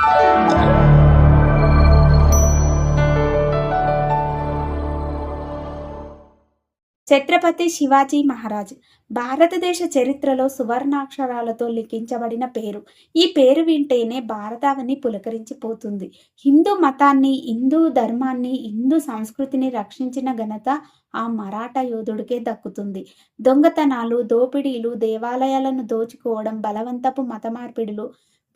you Chhatrapati Shivaji Maharaj. భారతదేశ చరిత్రలో సువర్ణాక్షరాలతో లిఖించబడిన పేరు. ఈ పేరు వింటేనే భారతావని పులకరించిపోతుంది. హిందూ మతాన్ని హిందూ ధర్మాన్ని హిందూ సంస్కృతిని రక్షించిన ఘనత ఆ మరాఠా యోధుడికే దక్కుతుంది. దొంగతనాలు దోపిడీలు దేవాలయాలను దోచుకోవడం బలవంతపు మత మార్పిడులు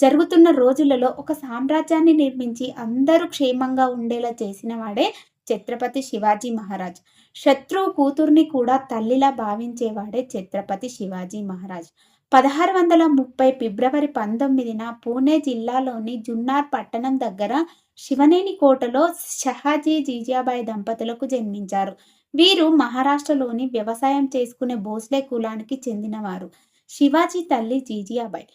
జరుగుతున్న రోజులలో ఒక సామ్రాజ్యాన్ని నిర్మించి అందరూ క్షేమంగా ఉండేలా చేసిన వాడే ఛత్రపతి శివాజీ మహారాజ్. శత్రువు కూతుర్ని కూడా తల్లిలా భావించేవాడే ఛత్రపతి శివాజీ మహారాజ్. పదహారు వందల ముప్పై ఫిబ్రవరి పంతొమ్మిదిన పూణే జిల్లాలోని జున్నార్ పట్టణం దగ్గర శివనేని కోటలో షహాజీ జీజాబాయి దంపతులకు జన్మించారు. వీరు మహారాష్ట్రలోని వ్యవసాయం చేసుకునే భోస్లే కులానికి చెందినవారు. శివాజీ తల్లి జీజియాబాయి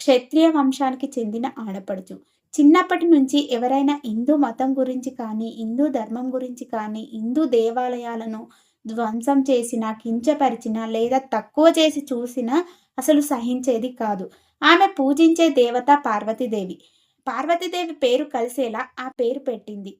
క్షత్రియ వంశానికి చెందిన ఆడపడుచు. చిన్నప్పటి నుంచి ఎవరైనా హిందూ మతం గురించి కానీ హిందూ ధర్మం గురించి కానీ హిందూ దేవాలయాలను ధ్వంసం చేసినా కించపరిచిన లేదా తక్కువ చేసి చూసినా అసలు సహించేది కాదు. ఆమె పూజించే దేవత పార్వతీదేవి. పార్వతీదేవి పేరు కలిసేలా ఆ పేరు పెట్టింది.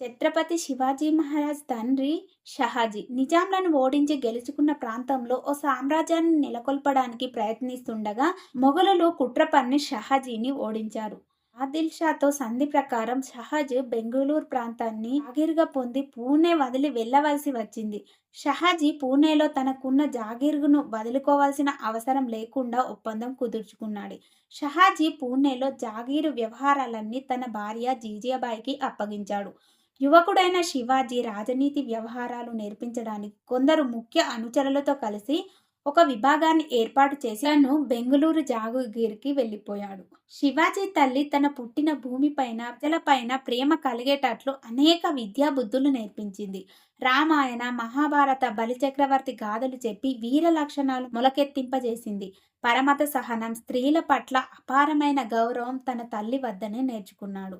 ఛత్రపతి శివాజీ మహారాజ్ తండ్రి షహాజీ నిజాంలను ఓడించి గెలుచుకున్న ప్రాంతంలో ఓ సామ్రాజ్యాన్ని నెలకొల్పడానికి ప్రయత్నిస్తుండగా మొఘలులు కుట్ర పన్ని షహాజీని ఓడించారు. ఆదిల్ షాతో సంధి ప్రకారం షహాజ్ బెంగళూరు ప్రాంతాన్ని జాగీర్గా పొంది పూణే వదిలి వెళ్ళవలసి వచ్చింది. షహాజీ పూణేలో తనకున్న జాగీర్ను వదులుకోవాల్సిన అవసరం లేకుండా ఒప్పందం కుదుర్చుకున్నాడు. షహాజీ పూణేలో జాగీరు వ్యవహారాలన్నీ తన భార్య జీజియాబాయికి అప్పగించాడు. యువకుడైన శివాజీ రాజనీతి వ్యవహారాలు నేర్పించడానికి కొందరు ముఖ్య అనుచరులతో కలిసి ఒక విభాగాన్ని ఏర్పాటు చేసి తను బెంగళూరు జాగీర్కి వెళ్ళిపోయాడు. శివాజీ తల్లి తన పుట్టిన భూమిపైన ప్రజలపైన ప్రేమ కలిగేటట్లు అనేక విద్యా బుద్ధులు నేర్పించింది. రామాయణ మహాభారత బలిచక్రవర్తి గాథలు చెప్పి వీర లక్షణాలు మొలకెత్తింపజేసింది. పరమత సహనం స్త్రీల పట్ల అపారమైన గౌరవం తన తల్లి వద్దనే నేర్చుకున్నాడు.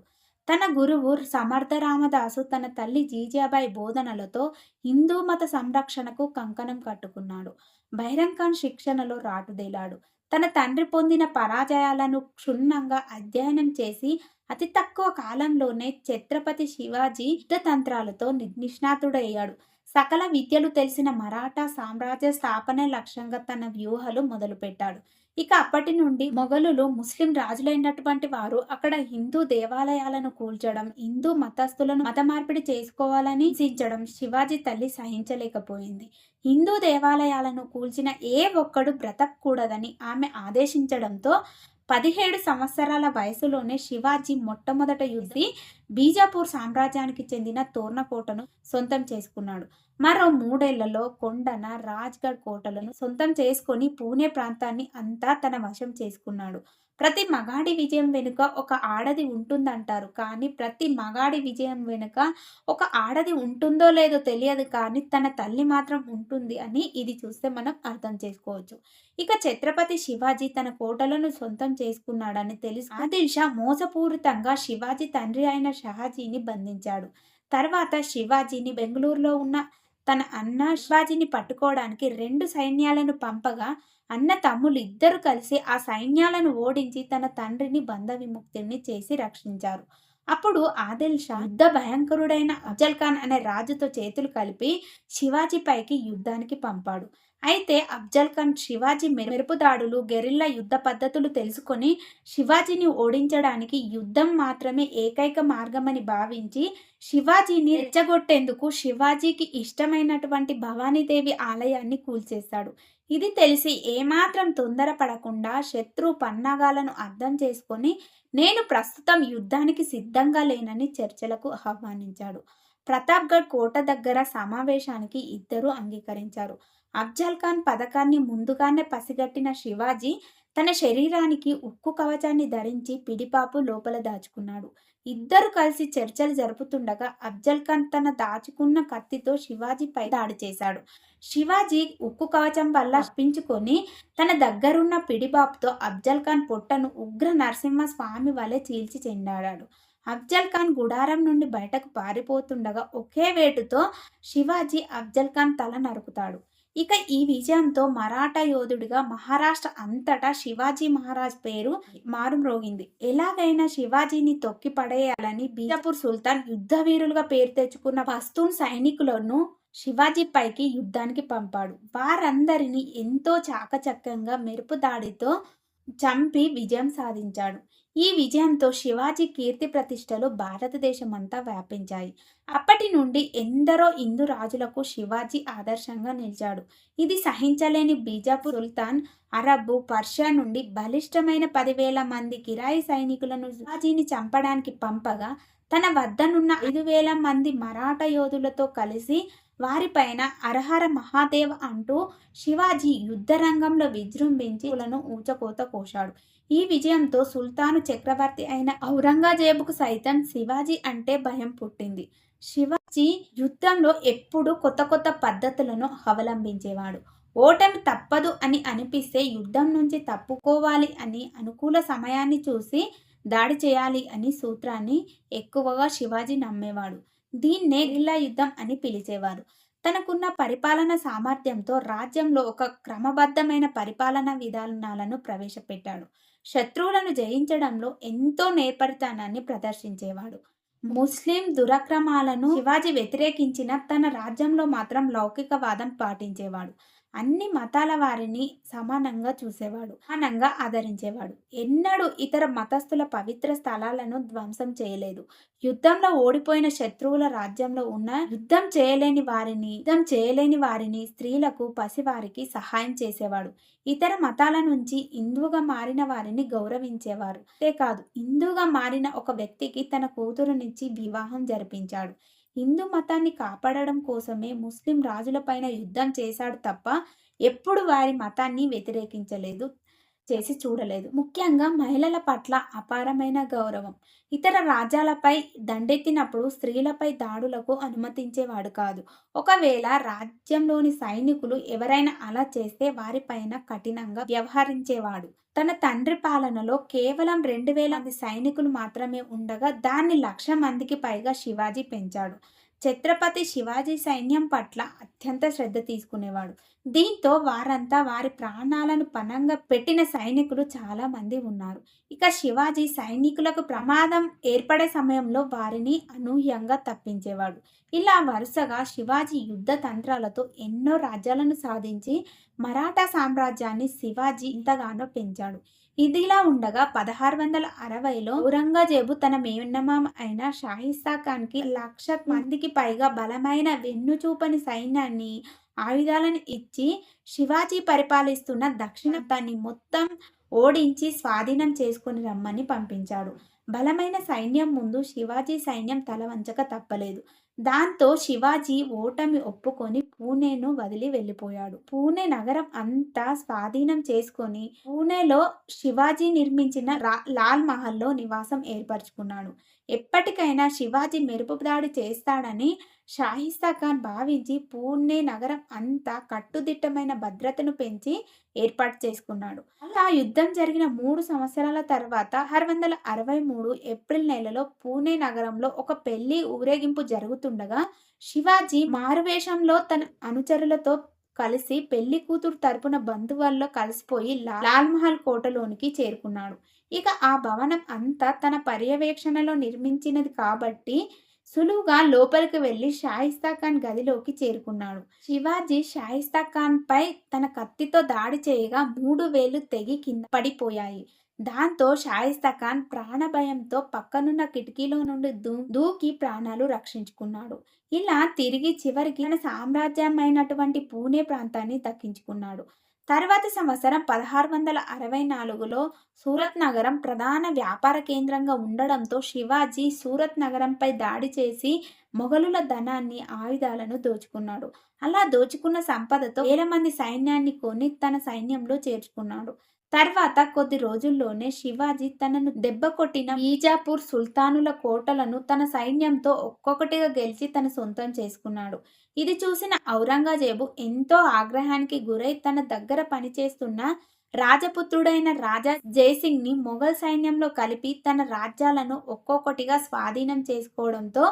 తన గురువు సమర్థ రామదాసు తన తల్లి జీజాబాయి బోధనలతో హిందూ మత సంరక్షణకు కంకణం కట్టుకున్నాడు. బైరం ఖాన్ శిక్షణలో రాటుదేలాడు. తన తండ్రి పొందిన పరాజయాలను క్షుణ్ణంగా అధ్యయనం చేసి అతి తక్కువ కాలంలోనే ఛత్రపతి శివాజీ యుద్ధతంత్రాలతో నిష్ణాతుడయ్యాడు. సకల విద్యలు తెలిసిన మరాఠా సామ్రాజ్య స్థాపన లక్ష్యంగా తన వ్యూహాలు మొదలుపెట్టాడు. ఇక అప్పటి నుండి మొఘలులు ముస్లిం రాజులైనటువంటి వారు అక్కడ హిందూ దేవాలయాలను కూల్చడం హిందూ మతస్థులను మత మార్పిడి చేసుకోవాలని చించడం శివాజీ తల్లి సహించలేకపోయింది. హిందూ దేవాలయాలను కూల్చిన ఏ ఒక్కడు బ్రతకూడదని ఆమె ఆదేశించడంతో పదిహేడు సంవత్సరాల వయసులోనే శివాజీ మొట్టమొదట యుద్ధి బీజాపూర్ సామ్రాజ్యానికి చెందిన తోర్నకోటను సొంతం చేసుకున్నాడు. మరో మూడేళ్ళలో కొండన రాజ్గఢ్ కోటలను సొంతం చేసుకొని పూణే ప్రాంతాన్ని అంతా తన వశం చేసుకున్నాడు. ప్రతి మగాడి విజయం వెనుక ఒక ఆడది ఉంటుందంటారు. కానీ ప్రతి మగాడి విజయం వెనుక ఒక ఆడది ఉంటుందో లేదో తెలియదు. కానీ తన తల్లి మాత్రం ఉంటుంది అని ఇది చూస్తే మనం అర్థం చేసుకోవచ్చు. ఇక ఛత్రపతి శివాజీ తన కోటలను సొంతం చేసుకున్నాడని తెలుసు. ఆదిల్ షా మోసపూరితంగా శివాజీ తండ్రి అయిన షహాజీని బంధించాడు. తర్వాత శివాజీని బెంగళూరులో ఉన్న తన అన్న శివాజీని పట్టుకోవడానికి రెండు సైన్యాలను పంపగా అన్న తమ్ముళ్ళు ఇద్దరు కలిసి ఆ సైన్యాలను ఓడించి తన తండ్రిని బంధ విముక్తిని చేసి రక్షించారు. అప్పుడు ఆదిల్ షా యుద్ధ భయంకరుడైన అఫ్జల్ ఖాన్ అనే రాజుతో చేతులు కలిపి శివాజీపైకి యుద్ధానికి పంపాడు. అయితే అఫ్జల్ ఖాన్ శివాజీ మెరుపు దాడులు గెరిల్లా యుద్ధ పద్ధతులు తెలుసుకొని శివాజీని ఓడించడానికి యుద్ధం మాత్రమే ఏకైక మార్గమని భావించి శివాజీని రెచ్చగొట్టేందుకు శివాజీకి ఇష్టమైనటువంటి భవానీదేవి ఆలయాన్ని కూల్చేశాడు. ఇది తెలిసి ఏమాత్రం తొందరపడకుండా శత్రు పన్నాగాలను అర్థం చేసుకొని నేను ప్రస్తుతం యుద్ధానికి సిద్ధంగా లేనని చర్చలకు ఆహ్వానించాడు. ప్రతాప్గఢ్ కోట దగ్గర సమావేశానికి ఇద్దరు అంగీకరించారు. అఫ్జల్ ఖాన్ పథకాన్ని ముందుగానే పసిగట్టిన శివాజీ తన శరీరానికి ఉక్కు కవచాన్ని ధరించి పిడిపాపు లోపల దాచుకున్నాడు. ఇద్దరు కలిసి చర్చలు జరుపుతుండగా అఫ్జల్ ఖాన్ తన దాచుకున్న కత్తితో శివాజీపై దాడి చేశాడు. శివాజీ ఉక్కు కవచం వల్ల అప్పించుకొని తన దగ్గరున్న పిడిబాపుతో అఫ్జల్ ఖాన్ పొట్టను ఉగ్ర నరసింహ స్వామి వలె చీల్చి చెండాడాడు అఫ్జల్ ఖాన్ గుడారం నుండి బయటకు పారిపోతుండగా ఒకే వేటుతో శివాజీ అఫ్జల్ ఖాన్ తల నరుకుతాడు. ఇక ఈ విజయంతో మరాఠా యోధుడిగా మహారాష్ట్ర అంతటా శివాజీ మహారాజ్ పేరు మారుమ్రోగింది. ఎలాగైనా శివాజీని తొక్కి పడేయాలని బీజాపూర్ సుల్తాన్ యుద్ధ వీరులుగా పేరు తెచ్చుకున్న పస్తూన్ సైనికులను శివాజీ పైకి యుద్ధానికి పంపాడు. వారందరినీ ఎంతో చాకచక్యంగా మెరుపు దాడితో చంపి విజయం సాధించాడు. ఈ విజయంతో శివాజీ కీర్తి ప్రతిష్టలు భారతదేశమంతా వ్యాపించాయి. అప్పటి నుండి ఎందరో హిందూ రాజులకు శివాజీ ఆదర్శంగా నిలిచాడు. ఇది సహించలేని బీజాపూర్ సుల్తాన్ అరబ్బు పర్షియా నుండి బలిష్టమైన పదివేల మంది కిరాయి సైనికులను శివాజీని చంపడానికి పంపగా తన వద్దనున్న ఐదు వేల మంది మరాఠా యోధులతో కలిసి వారిపైన అరహర మహాదేవ అంటూ శివాజీ యుద్ధరంగంలో విజృంభించి ఊచకోత కోశాడు. ఈ విజయంతో సుల్తాను చక్రవర్తి అయిన ఔరంగజేబుకు సైతం శివాజీ అంటే భయం పుట్టింది. శివాజీ యుద్ధంలో ఎప్పుడూ కొత్త కొత్త పద్ధతులను అవలంబించేవాడు. ఓటమి తప్పదు అని అనిపిస్తే యుద్ధం నుంచి తప్పుకోవాలి అని అనుకూల సమయాన్ని చూసి దాడి చేయాలి అని సూత్రాన్ని ఎక్కువగా శివాజీ నమ్మేవాడు. దీన్నే గిల్లా యుద్ధం అని పిలిచేవారు. తనకున్న పరిపాలన సామర్థ్యంతో రాజ్యంలో ఒక క్రమబద్ధమైన పరిపాలనా విధానాలను ప్రవేశపెట్టాడు. శత్రువులను జయించడంలో ఎంతో నేర్పరితనాన్ని ప్రదర్శించేవాడు. ముస్లిం దురక్రమాలను శివాజీ వ్యతిరేకించిన తన రాజ్యంలో మాత్రం లౌకికవాదం పాటించేవాడు. అన్ని మతాల వారిని సమానంగా చూసేవాడు సమానంగా ఆదరించేవాడు. ఎన్నడూ ఇతర మతస్థుల పవిత్ర స్థలాలను ధ్వంసం చేయలేదు. యుద్ధంలో ఓడిపోయిన శత్రువుల రాజ్యంలో ఉన్న యుద్ధం చేయలేని వారిని యుద్ధం చేయలేని వారిని స్త్రీలకు పసివారికి సహాయం చేసేవాడు. ఇతర మతాల నుంచి హిందువుగా మారిన వారిని గౌరవించేవారు. అంతేకాదు హిందువుగా మారిన ఒక వ్యక్తికి తన కూతురునిచ్చి వివాహం జరిపించాడు. హిందూ మతాన్ని కాపాడడం కోసమే ముస్లిం రాజులపైన యుద్ధం చేశాడు తప్ప ఎప్పుడు వారి మతాన్ని వ్యతిరేకించలేదు. చేసి చూడలేదు. ముఖ్యంగా మహిళల పట్ల అపారమైన గౌరవం. ఇతర రాజ్యాలపై దండెత్తినప్పుడు స్త్రీలపై దాడులకు అనుమతించేవాడు కాదు. ఒకవేళ రాజ్యంలోని సైనికులు ఎవరైనా అలా చేస్తే వారిపైన కఠినంగా వ్యవహరించేవాడు. తన తండ్రి పాలనలో కేవలం రెండు వేల మంది సైనికులు మాత్రమే ఉండగా దాన్ని లక్ష మందికి పైగా శివాజీ పెంచాడు. ఛత్రపతి శివాజీ సైన్యం పట్ల అత్యంత శ్రద్ధ తీసుకునేవాడు. దీంతో వారంతా వారి ప్రాణాలను పణంగా పెట్టిన సైనికులు చాలామంది ఉన్నారు. ఇక శివాజీ సైనికులకు ప్రమాదం ఏర్పడే సమయంలో వారిని అనూహ్యంగా తప్పించేవాడు. ఇలా వరుసగా శివాజీ యుద్ధ తంత్రాలతో ఎన్నో రాజ్యాలను సాధించి మరాఠా సామ్రాజ్యాన్ని శివాజీ ఇంతగానో పెంచాడు. ఇదిలా ఉండగా పదహారు వందల అరవైలో ఔరంగజేబు తన మేనమామ అయిన షాహిస్తా ఖాన్కి లక్ష మందికి పైగా బలమైన వెన్నుచూపని సైన్యాన్ని ఆయుధాలను ఇచ్చి శివాజీ పరిపాలిస్తున్న దక్షిణ దాన్ని మొత్తం ఓడించి స్వాధీనం చేసుకుని రమ్మని పంపించాడు. బలమైన సైన్యం ముందు శివాజీ సైన్యం తల వంచక తప్పలేదు. దాంతో శివాజీ ఓటమి ఒప్పుకొని పూణేను వదిలి వెళ్ళిపోయాడు. పూణే నగరం అంతా స్వాధీనం చేసుకొని పూణేలో శివాజీ నిర్మించిన రా లాల్ మహల్లో నివాసం ఏర్పరచుకున్నాడు. ఎప్పటికైనా శివాజీ మెరుపు దాడి చేస్తాడని షాహిస్తా ఖాన్ భావించి పూణే నగరం అంతా కట్టుదిట్టమైన భద్రతను పెంచి ఏర్పాటు చేసుకున్నాడు. అలా యుద్ధం జరిగిన మూడు సంవత్సరాల తర్వాత ఆరు వందల అరవై మూడు ఏప్రిల్ నెలలో పూణే నగరంలో ఒక పెళ్ళి ఊరేగింపు జరుగుతుండగా శివాజీ మారువేషంలో తన అనుచరులతో కలిసి పెళ్ళి కూతురు తరపున బంధువుల్లో కలిసిపోయి లాల్ మహల్ కోటలోనికి చేరుకున్నాడు. ఇక ఆ భవనం అంతా తన పర్యవేక్షణలో నిర్మించినది కాబట్టి సులువుగా లోపలికి వెళ్ళి షాయిస్తా ఖాన్ గదిలోకి చేరుకున్నాడు. శివాజీ షాయిస్తా ఖాన్ పై తన కత్తితో దాడి చేయగా మూడు వేలు తెగి కింద పడిపోయాయి. దాంతో షాయిస్తా ఖాన్ ప్రాణభయంతో పక్కనున్న కిటికీలో నుండి దూ దూకి ప్రాణాలు రక్షించుకున్నాడు. ఇలా తిరిగి చివరికి తన సామ్రాజ్యమైనటువంటి పూణే ప్రాంతాన్ని దక్కించుకున్నాడు. తర్వాత సంవత్సరం పదహారు వందల అరవై నాలుగులో సూరత్ నగరం ప్రధాన వ్యాపార కేంద్రంగా ఉండడంతో శివాజీ సూరత్ నగరంపై దాడి చేసి మొఘలుల ధనాన్ని ఆయుధాలను దోచుకున్నాడు. అలా దోచుకున్న సంపదతో వేల మంది సైన్యాన్ని కొని తన సైన్యంలో చేర్చుకున్నాడు. తర్వాత కొద్ది రోజుల్లోనే శివాజీ తనను దెబ్బ కొట్టిన ఈజాపూర్ సుల్తానుల కోటలను తన సైన్యంతో ఒక్కొక్కటిగా గెలిచి తన సొంతం చేసుకున్నాడు. ఇది చూసిన ఔరంగజేబు ఎంతో ఆగ్రహానికి గురై తన దగ్గర పనిచేస్తున్న రాజపుత్రుడైన రాజా జయసింగ్ని మొఘల్ సైన్యంలో కలిపి తన రాజ్యాలను ఒక్కొక్కటిగా స్వాధీనం చేసుకోవడంతో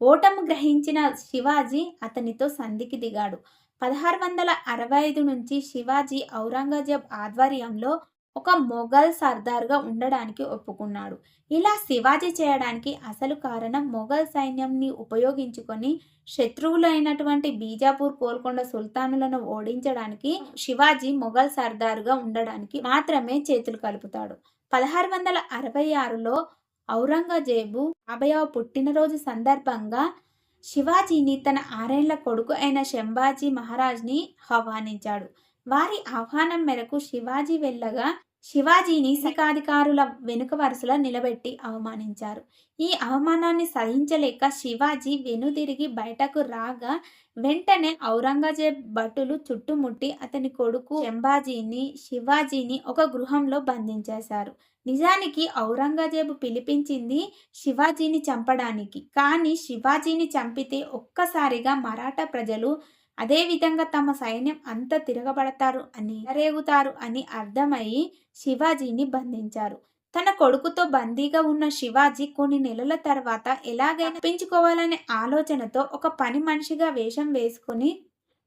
ఓటము గ్రహించిన శివాజీ అతనితో సంధికి దిగాడు. పదహారు వందల అరవై ఐదు నుంచి శివాజీ ఔరంగజేబ్ ఆధ్వర్యంలో ఒక మొఘల్ సర్దార్గా ఉండడానికి ఒప్పుకున్నాడు. ఇలా శివాజీ చేయడానికి అసలు కారణం మొఘల్ సైన్యంని ఉపయోగించుకొని శత్రువులైనటువంటి బీజాపూర్ కోల్కొండ సుల్తానులను ఓడించడానికి శివాజీ మొఘల్ సర్దారుగా ఉండడానికి మాత్రమే చేతులు కలుపుతాడు. పదహారు వందల అరవై ఆరులో ఔరంగజేబు యాభైవ పుట్టినరోజు సందర్భంగా శివాజీని తన ఆరేళ్ళ కొడుకు అయిన శంభాజీ మహారాజ్ని ఆహ్వానించాడు. వారి ఆహ్వానం మేరకు శివాజీ వెళ్ళగా శివాజీని శిఖాధికారుల వెనుక వరుసలో నిలబెట్టి అవమానించారు. ఈ అవమానాన్ని సహించలేక శివాజీ వెనుదిరిగి బయటకు రాగా వెంటనే ఔరంగజేబ్ భటులు చుట్టుముట్టి అతని కొడుకు ఎంబాజీని శివాజీని ఒక గృహంలో బంధించేశారు. నిజానికి ఔరంగజేబు పిలిపించింది శివాజీని చంపడానికి. కానీ శివాజీని చంపితే ఒక్కసారిగా మరాఠా ప్రజలు అదేవిధంగా తమ సైన్యం అంత తిరగబడతారు అని రేగుతారు అని అర్థమయ్యి శివాజీని బంధించారు. తన కొడుకుతో బందీగా ఉన్న శివాజీ కొన్ని నెలల తర్వాత ఎలాగైనా పెంచుకోవాలనే ఆలోచనతో ఒక పని మనిషిగా వేషం వేసుకొని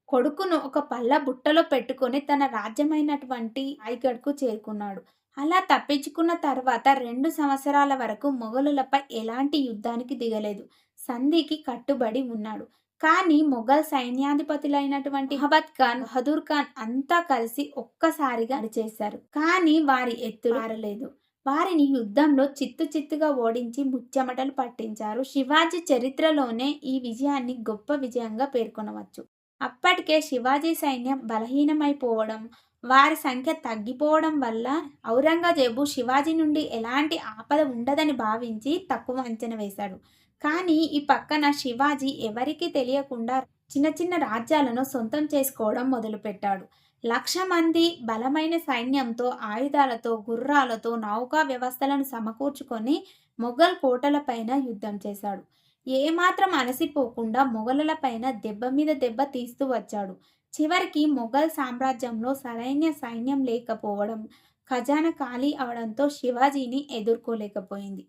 కొడుకును ఒక పళ్ళ బుట్టలో పెట్టుకొని తన రాజ్యమైనటువంటి రాయ్గఢ్కు చేరుకున్నాడు. అలా తప్పించుకున్న తర్వాత రెండు సంవత్సరాల వరకు మొఘలులపై ఎలాంటి యుద్ధానికి దిగలేదు. సంధికి కట్టుబడి ఉన్నాడు. కానీ మొఘల్ సైన్యాధిపతులైనటువంటి మహబత్ ఖాన్ బహదూర్ ఖాన్ అంతా కలిసి ఒక్కసారిగా చేశారు కానీ వారి ఎత్తు మారలేదు వారిని యుద్ధంలో చిత్తు చిత్తుగా ఓడించి ముచ్చెమటలు పట్టించారు. శివాజీ చరిత్రలోనే ఈ విజయాన్ని గొప్ప విజయంగా పేర్కొనవచ్చు. అప్పటికే శివాజీ సైన్యం బలహీనమైపోవడం వారి సంఖ్య తగ్గిపోవడం వల్ల ఔరంగజేబు శివాజీ నుండి ఎలాంటి ఆపద ఉండదని భావించి తక్కువ అంచనా వేశాడు. కానీ ఈ పక్కన శివాజీ ఎవరికీ తెలియకుండా చిన్న చిన్న రాజ్యాలను సొంతం చేసుకోవడం మొదలుపెట్టాడు. లక్ష మంది బలమైన సైన్యంతో ఆయుధాలతో గుర్రాలతో నౌకా వ్యవస్థలను సమకూర్చుకొని మొఘల్ కోటలపైన యుద్ధం చేశాడు. ఏమాత్రం అలసిపోకుండా మొఘలులపైన దెబ్బ మీద దెబ్బ తీస్తూ వచ్చాడు. చివరికి మొఘల్ సామ్రాజ్యంలో సరైన సైన్యం లేకపోవడం ఖజానా ఖాళీ అవడంతో శివాజీని ఎదుర్కోలేకపోయింది.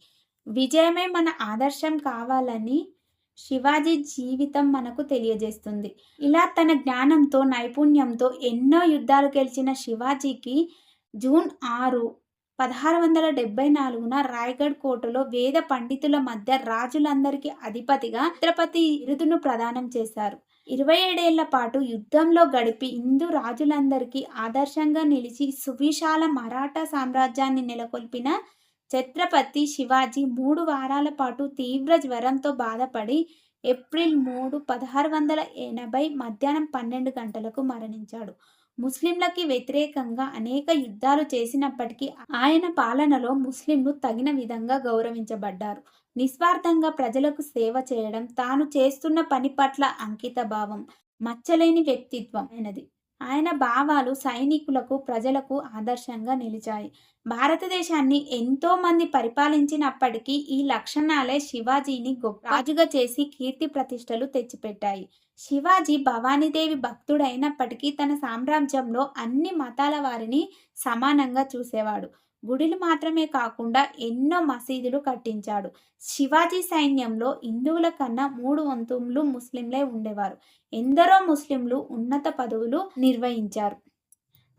విజయమే మన ఆదర్శం కావాలని శివాజీ జీవితం మనకు తెలియజేస్తుంది. ఇలా తన జ్ఞానంతో నైపుణ్యంతో ఎన్నో యుద్ధాలు గెలిచిన శివాజీకి జూన్ ఆరు పదహారు వందల డెబ్బై నాలుగున రాయగఢ్ కోటలో వేద పండితుల మధ్య రాజులందరికీ అధిపతిగా ఛత్రపతి బిరుదును ప్రదానం చేశారు. ఇరవై ఏడేళ్ళ పాటు యుద్ధంలో గడిపి హిందూ రాజులందరికీ ఆదర్శంగా నిలిచి సువిశాల మరాఠా సామ్రాజ్యాన్ని నెలకొల్పిన ఛత్రపతి శివాజీ మూడు వారాల పాటు తీవ్ర జ్వరంతో బాధపడి ఏప్రిల్ మూడు పదహారు వందల ఎనభై మధ్యాహ్నం పన్నెండు గంటలకు మరణించాడు. ముస్లింలకి వ్యతిరేకంగా అనేక యుద్ధాలు చేసినప్పటికీ ఆయన పాలనలో ముస్లింలు తగిన విధంగా గౌరవించబడ్డారు. నిస్వార్థంగా ప్రజలకు సేవ చేయడం తాను చేస్తున్న పని పట్ల అంకిత భావం మచ్చలేని వ్యక్తిత్వం అయినది. ఆయన భావాలు సైనికులకు ప్రజలకు ఆదర్శంగా నిలిచాయి. భారతదేశాన్ని ఎంతో మంది పరిపాలించినప్పటికీ ఈ లక్షణాలే శివాజీని గొప్ప రాజుగా చేసి కీర్తి ప్రతిష్టలు తెచ్చిపెట్టాయి. శివాజీ భవానీదేవి భక్తుడైనప్పటికీ తన సామ్రాజ్యంలో అన్ని మతాల వారిని సమానంగా చూసేవాడు. గుడిలు మాత్రమే కాకుండా ఎన్నో మసీదులు కట్టించాడు. శివాజీ సైన్యంలో హిందువుల కన్నా మూడు వంతులు ముస్లింలే ఉండేవారు. ఎందరో ముస్లింలు ఉన్నత పదవులు నిర్వహించారు.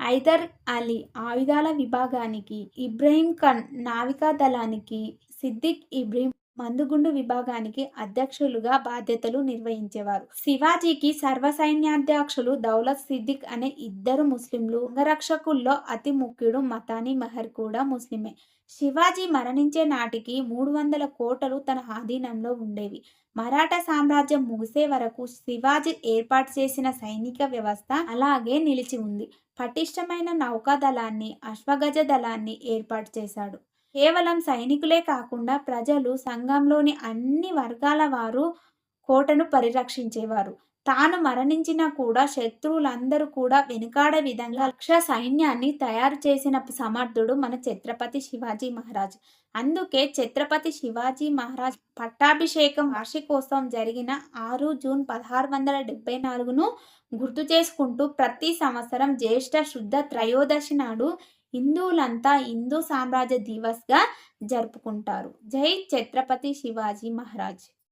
ఐదర్ అలీ ఆయుధాల విభాగానికి ఇబ్రహీం ఖాన్ నావికా దళానికి సిద్దిక్ ఇబ్రహీం మందుగుండు విభాగానికి అధ్యక్షులుగా బాధ్యతలు నిర్వహించేవారు. శివాజీకి సర్వసైన్యాధ్యక్షులు దౌలత్ సిద్దిక్ అనే ఇద్దరు ముస్లింలు అంగరక్షకుల్లో అతి ముఖ్యుడు మతాని మెహర్ కూడా ముస్లిమే. శివాజీ మరణించే నాటికి మూడు వందల కోటలు తన ఆధీనంలో ఉండేవి. మరాఠా సామ్రాజ్యం ముగిసే వరకు శివాజీ ఏర్పాటు చేసిన సైనిక వ్యవస్థ అలాగే నిలిచి ఉంది. పటిష్టమైన నౌకాదళాన్ని అశ్వగజ దళాన్ని ఏర్పాటు చేశాడు. కేవలం సైనికులే కాకుండా ప్రజలు సంఘంలోని అన్ని వర్గాల వారు కోటను పరిరక్షించేవారు. తాను మరణించినా కూడా శత్రువులందరూ కూడా వెనుకాడే విధంగా లక్ష సైన్యాన్ని తయారు చేసిన సమర్థుడు మన ఛత్రపతి శివాజీ మహారాజ్. అందుకే ఛత్రపతి శివాజీ మహారాజ్ పట్టాభిషేకం వార్షికోత్సవం జరిగిన ఆరు జూన్ పదహారు వందల డెబ్బై నాలుగును గుర్తు చేసుకుంటూ ప్రతి సంవత్సరం జ్యేష్ఠ శుద్ధ త్రయోదశి నాడు హిందువులంతా హిందూ సామ్రాజ్య దివస్గా జరుపుకుంటారు. జై ఛత్రపతి శివాజీ మహారాజ్.